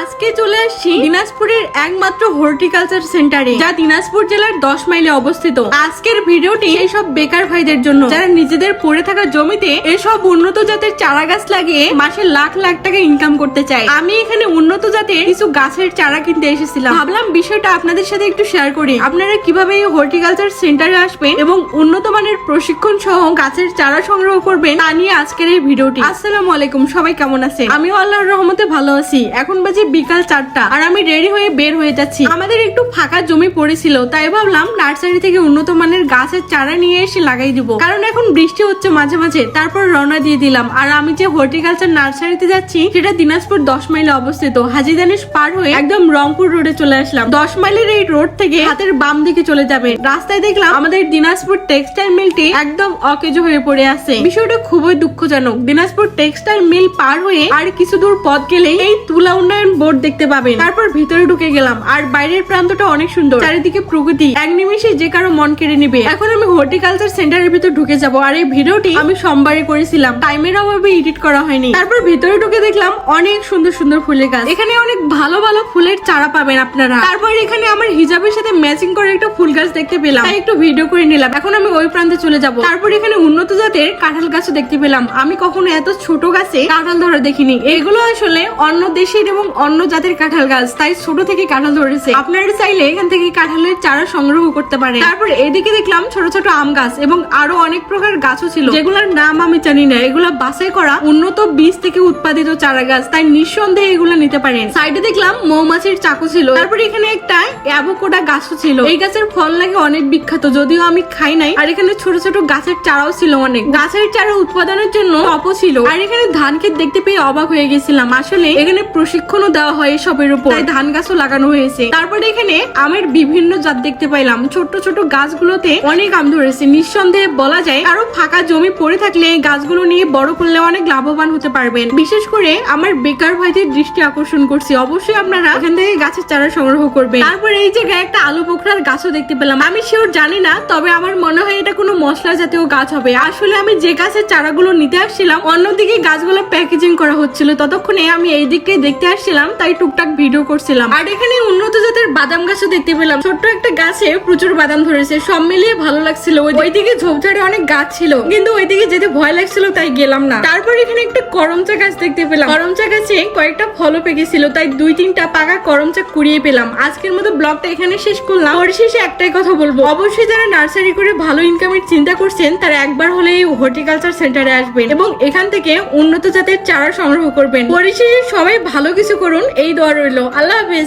আজকে চলে আসছি দিনাজপুরের একমাত্র হর্টিকালচার সেন্টারে, যা দিনাজপুর জেলার দশ মাইলে অবস্থিত। আজকের ভিডিওটি এই সব বেকার ভাইদের জন্য। যারা নিজেদের পড়ে থাকা জমিতে এসব উন্নত জাতের চারা গাছ লাগিয়ে মাসে লাখ লাখ টাকা ইনকাম করতে চাই আমি এখানে উন্নত জাতের কিছু গাছের চারা কিনতে এসেছিলাম। ভাবলাম বিষয়টা আপনাদের সাথে একটু শেয়ার করি। আপনারা কীভাবে এই হর্টিকালচার সেন্টারে আসবেন এবং উন্নত মানের প্রশিক্ষণ সহ গাছের চারা সংগ্রহ করবেন তা নিয়ে আজকের এই ভিডিওটি। আসসালামু আলাইকুম, সবাই কেমন আছে আমিও আল্লাহর রহমতে ভালো আছি। এখন বাজে বিকাল চারটা আর আমি রেডি হয়ে বের হয়ে যাচ্ছি। আমাদের একটু ফাঁকা জমি পড়েছিল, তাই ভাবলাম নার্সারি থেকে উন্নত মানের গাছের চারা নিয়ে এসে লাগাই দিব। কারণ এখন বৃষ্টি হচ্ছে মাঝে মাঝে, তারপর রওনা দিয়ে দিলাম। আর আমি যে হর্টিকালচার নার্সারিতে যাচ্ছি, সেটা দিনাজপুর দশ মাইলে অবস্থিত। হাজিদানিস পার হয়ে একদম রংপুর রোডে চলে আসলাম। দশ মাইলের এই রোড থেকে হাতের বাম দিকে চলে যাবে। রাস্তায় দেখলাম আমাদের দিনাজপুর টেক্সটাইল মিলটি একদম অকেজো হয়ে পড়ে আছে। বিষয়টা খুবই দুঃখজনক। দিনাজপুর টেক্সটাইল মিল পার হয়ে আর কিছু দূর পথ গেলে এই তুলা উন্নয়ন বোর্ড দেখতে পাবেন। তারপর ভিতরে ঢুকে গেলাম। আর বাইরের প্রান্তটা অনেক সুন্দর। চারিদিকে প্রকৃতি। এক নিমিষে যে কারও মন কেড়ে নিবে। এখন আমি হর্টিকালচার সেন্টারের ভিতর ঢুকে যাব। আর এই ভিডিওটি আমি সোমবারে করেছিলাম। টাইমের অভাবে এডিট করা হয়নি। তারপর ভিতরে ঢুকে দেখলাম অনেক সুন্দর সুন্দর ফুলের গাছ। এখানে অনেক ভালো ভালো ফুলের চারা পাবেন আপনারা। তারপর এখানে আমার হিজাবের সাথে ম্যাচিং করে একটা ফুল গাছ দেখতে পেলাম। একটু ভিডিও করে নিলাম। এখন আমি ওই প্রান্তে চলে যাব। তারপর এখানে উন্নত জাতের কাঁঠাল গাছও দেখতে পেলাম। আমি কখনো এত ছোট গাছে কাঁঠাল ধরা দেখিনি। এগুলো আসলে অন্য দেশের এবং অন্য জাতের কাঁঠাল গাছ, তাই ছোট থেকে কাঁঠাল ধরেছে। আপনারা চাইলে এখান থেকে কাঁঠালের চারা সংগ্রহ করতে পারেন। তারপর এদিকে দেখলাম ছোট ছোট আম গাছ এবং আরও অনেক প্রকার গাছও ছিল। যেগুলোর নাম আমি জানি না, এগুলো বাছাই করা উন্নত বীজ থেকে উৎপাদিত চারা গাছ, তাই নিঃসন্দেহে এগুলো নিতে পারেন। সাইডে দেখলাম মৌমাছির চাকু ছিল। তারপর এখানে একটা অ্যাভোকোডা গাছও ছিল। এই গাছের ফল লাগে অনেক বিখ্যাত, যদিও আমি খাই নাই। আর এখানে ছোট ছোট গাছের চারাও ছিল অনেক। গাছের চারা উৎপাদনের জন্য অপ ছিল। আর এখানে ধান ক্ষেত দেখতে পেয়ে অবাক হয়ে গেছিলাম। আসলে এখানে প্রশিক্ষণও দেওয়া হয় এসবের উপর। তাই ধান গাছও লাগানো হয়েছে। তারপরে এখানে আমের বিভিন্ন জাত দেখতে পাইলাম। ছোট ছোট গাছগুলোতে অনেক আম ধরেছে। নিঃসন্দেহে বলা যায় আরও ফাঁকা জমি পড়ে থাকলে গাছগুলো নিয়ে বড় করলে অনেক লাভবান হতে পারবেন। বিশেষ করে আমার বেকার ভাইদের দৃষ্টি আকর্ষণ করছি। অবশ্যই আপনারা এখান থেকে গাছের চারা সংগ্রহ করবেন। তারপর এই জায়গায় একটা আলু পোখরার গাছও দেখতে পেলাম। আমি শিওর জানি না, তবে আমার মনে হয় এটা কোনো মশলা জাতীয় গাছ হবে। আসলে আমি যে গাছের চারাগুলো নিতে আসছিলাম, অন্যদিকে গাছগুলো প্যাকেজিং করা হচ্ছিল। ততক্ষণে আমি এই দিকে দেখতে আসছিলাম। তাই টুকটাক ভিডিও করছিলাম। আর এখানে উন্নত জাতের বাদাম গাছও দেখতে পেলাম। ছোট্ট একটা গাছে প্রচুর বাদাম ধরেছে, সব মিলিয়ে ভালো লাগছিল। ওইদিকে ঝোপঝাড়ে অনেক গাছ ছিল, কিন্তু ওইদিকে যেতে ভয় লাগছিল, তাই গেলাম না। তারপর এখানে একটা করমচা গাছ দেখতে পেলাম। করমচা গাছে কয়েকটা ফলও পেকেছিল, তাই দুই তিনটা পাকা করমচা কুড়িয়ে পেলাম। আজকের মতো ব্লগটা এখানে শেষ করলাম। পরিশেষে একটাই কথা বলব। অবশ্যই যারা নার্সারি করে ভালো ইনকামের চিন্তা করছেন, তারা একবার হলে এই হর্টিকালচার সেন্টারে আসবেন এবং এখান থেকে উন্নত জাতের চারা সংগ্রহ করবেন। পরিশেষে সবাই ভালো কিছু করুন এই দোয়া রইল। আল্লাহ হাফেজ।